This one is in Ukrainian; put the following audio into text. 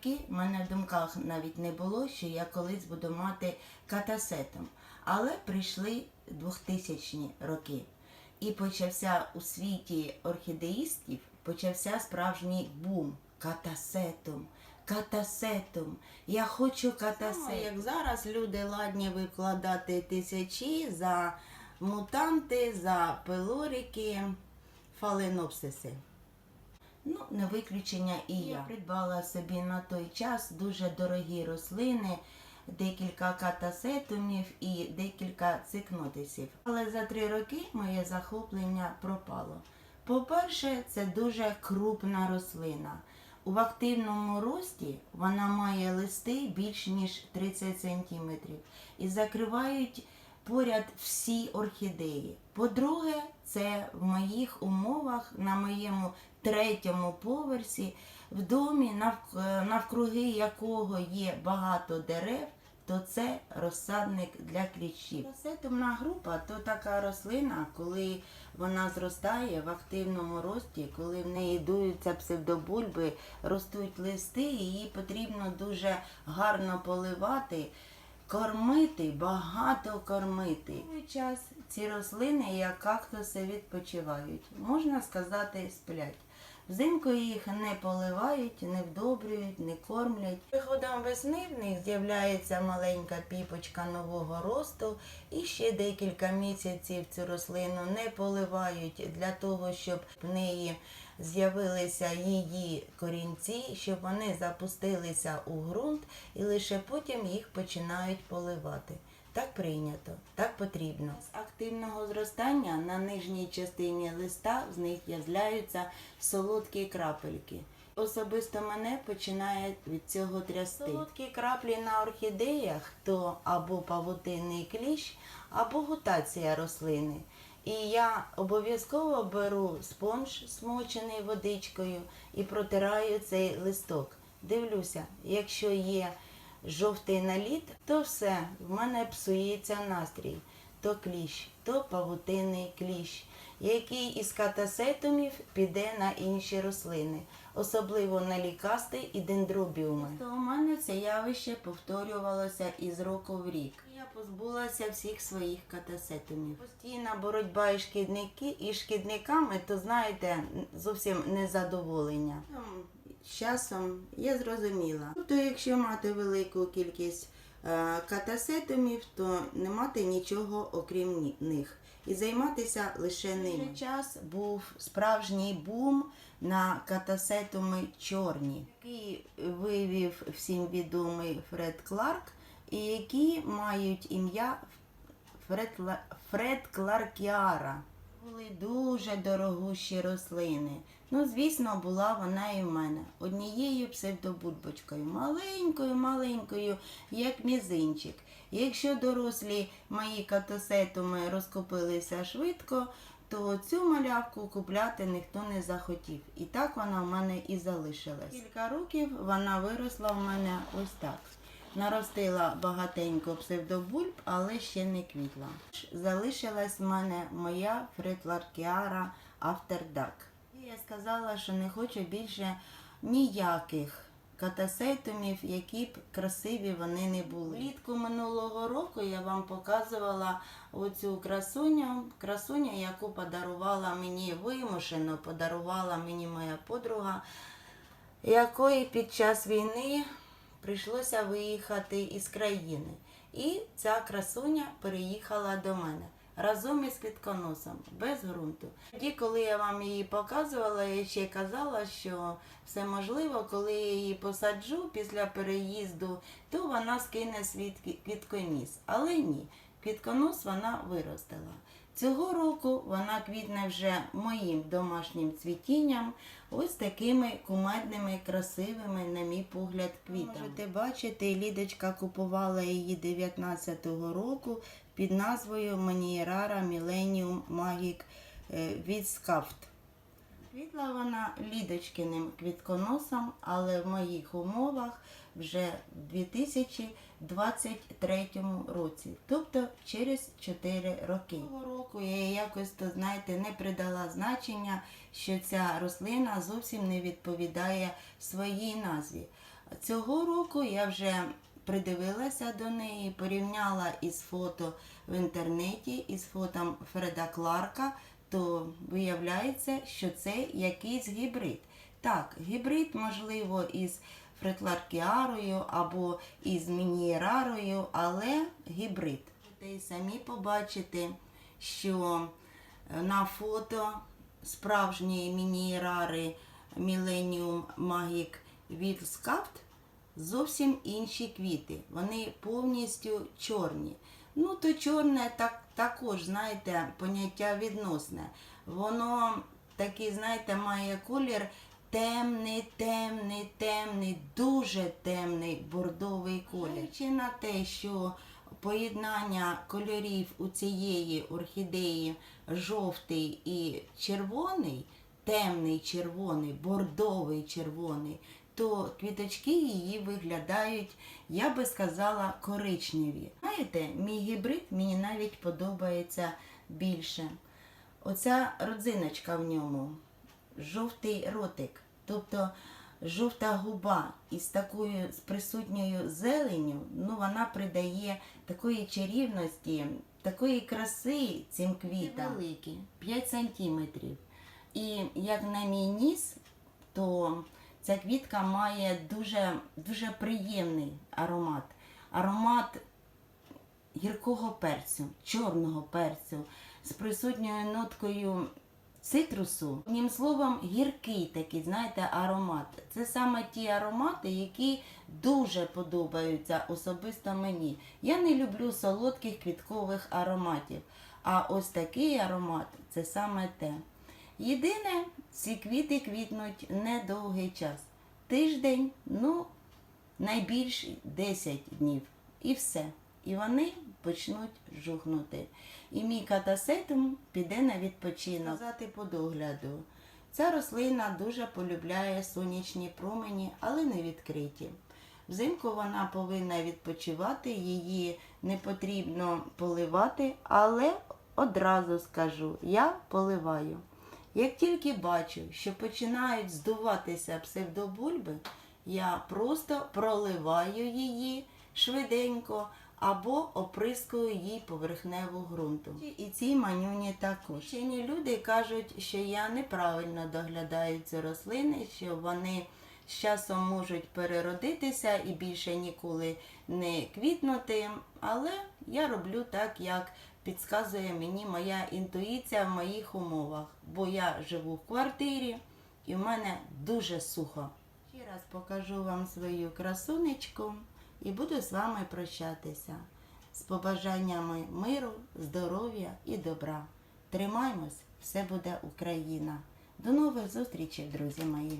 роки в мене в думках навіть не було, що я колись буду мати катасетом. Але прийшли 2000-ні роки. І почався у світі орхідеїстів, почався справжній бум катасетом. Катасетом. Я хочу катасет. Як зараз люди ладні викладати тисячі за мутанти, за пилорики, фаленопсиси. Ну, не виключення і я. Я придбала собі на той час дуже дорогі рослини, декілька катасетумів і декілька цикнотисів. Але за три роки моє захоплення пропало. По-перше, це дуже крупна рослина. У активному рості вона має листи більш ніж 30 см і закривають поряд всі орхідеї. По-друге, це в моїх умовах на моєму третьому поверсі в домі, навкруги якого є багато дерев, то це розсадник для кліщів. Сетумна група то така рослина, коли вона зростає в активному рості, коли в неї дуються псевдобульби, ростуть листи, її потрібно дуже гарно поливати. Кормити, багато кормити. В час ці рослини, як кактуси, відпочивають. Можна сказати, сплять. Взимку їх не поливають, не вдобрюють, не кормлять. Приходом весни в них з'являється маленька піпочка нового росту, і ще декілька місяців цю рослину не поливають для того, щоб в неї з'явилися її корінці, щоб вони запустилися у ґрунт і лише потім їх починають поливати. Так прийнято, так потрібно. З активного зростання на нижній частині листа з них з'являються солодкі крапельки. Особисто мене починає від цього трясти. Солодкі краплі на орхідеях то або павутинний кліщ, або гутація рослини. І я обов'язково беру спонж, смочений водичкою, і протираю цей листок. Дивлюся, якщо є жовтий наліт, то все, в мене псується настрій. То кліщ, то павутинний кліщ, який із катасетумів піде на інші рослини, особливо на лікасти і дендробіуми. То у мене це явище повторювалося із року в рік. Я позбулася всіх своїх катасетумів. Постійна боротьба із шкідники і шкідниками, то знаєте, зовсім незадоволення. З часом я зрозуміла. Тобто, якщо мати велику кількість е, катасетумів, то не мати нічого окрім них. І займатися лише ними. Час був справжній бум на катасетуми чорні, який вивів всім відомий Фред Кларк, і які мають ім'я Фред, Фред Кларкіара. Були дуже дорогущі рослини. Ну, звісно, була вона і в мене однією псевдобульбочкою, маленькою, маленькою, як мізинчик. Якщо дорослі мої катосетуми розкопилися швидко, то цю малявку купляти ніхто не захотів. І так вона в мене і залишилась. Кілька років вона виросла в мене ось так. Наростила багатенько псевдобульб, але ще не квітла. Залишилась в мене моя фритларкіара І я сказала, що не хочу більше ніяких катасетумів, які б красиві вони не були. Влітку минулого року я вам показувала оцю красуню, красуню, яку подарувала мені вимушено, подарувала мені моя подруга, якої під час війни прийшлося виїхати із країни. І ця красуня переїхала до мене разом із квітконосом, без ґрунту. Тоді, коли я вам її показувала, я ще казала, що все можливо, коли я її посаджу після переїзду, то вона скине свій кві- квітконіс. Але ні, квітконос вона виростила. Цього року вона квітне вже моїм домашнім цвітінням, ось такими кумедними, красивими, на мій погляд, квітами. Можете бачити, Лідочка купувала її 19-го року під назвою Манієрара Millennium Magic від Скафт. Квітла вона лідочкиним квітконосом, але в моїх умовах вже в 2023 році, тобто через 4 роки. Цього року я якось то знаєте не придала значення, що ця рослина зовсім не відповідає своїй назві. Цього року я вже придивилася до неї, порівняла із фото в інтернеті, із фото Фреда Кларка, то виявляється, що це якийсь гібрид. Так, гібрид, можливо, із фрекларкіарою або із мінієрарою, але гібрид. Та й самі побачите, що е, на фото справжньої мінієрари Millennium Magic Wildskaft зовсім інші квіти. Вони повністю чорні. Ну, то чорне так, також, знаєте, поняття відносне. Воно такий, знаєте, має колір темний, темний, темний, дуже темний бордовий колір. Чи на те, що поєднання кольорів у цієї орхідеї жовтий і червоний, темний червоний, бордовий червоний, то квіточки її виглядають, я би сказала, коричневі. Знаєте, мій гібрид мені навіть подобається більше. Оця родзиночка в ньому, жовтий ротик, тобто жовта губа із такою з присутньою зеленю, ну вона придає такої чарівності, такої краси цим квітам. Великі, 5 сантиметрів. І як на мій ніс, то ця квітка має дуже, дуже приємний аромат. Аромат гіркого перцю, чорного перцю з присутньою ноткою цитрусу. Одним словом, гіркий такий, знаєте, аромат. Це саме ті аромати, які дуже подобаються особисто мені. Я не люблю солодких квіткових ароматів. А ось такий аромат це саме те. Єдине, ці квіти квітнуть недовгий час. Тиждень, ну, найбільш 10 днів. І все. І вони почнуть жухнути. І мій катасетум піде на відпочинок. Сказати по догляду. Ця рослина дуже полюбляє сонячні промені, але не відкриті. Взимку вона повинна відпочивати, її не потрібно поливати, але одразу скажу, я поливаю. Як тільки бачу, що починають здуватися псевдобульби, я просто проливаю її швиденько або оприскую їй поверхневу ґрунту. І ці манюні також. Вчені люди кажуть, що я неправильно доглядаю ці рослини, що вони з часом можуть переродитися і більше ніколи не квітнути, але я роблю так, як підказує мені моя інтуїція в моїх умовах, бо я живу в квартирі і в мене дуже сухо. Ще раз покажу вам свою красунечку і буду з вами прощатися з побажаннями миру, здоров'я і добра. Тримаймось, все буде Україна. До нових зустрічей, друзі мої!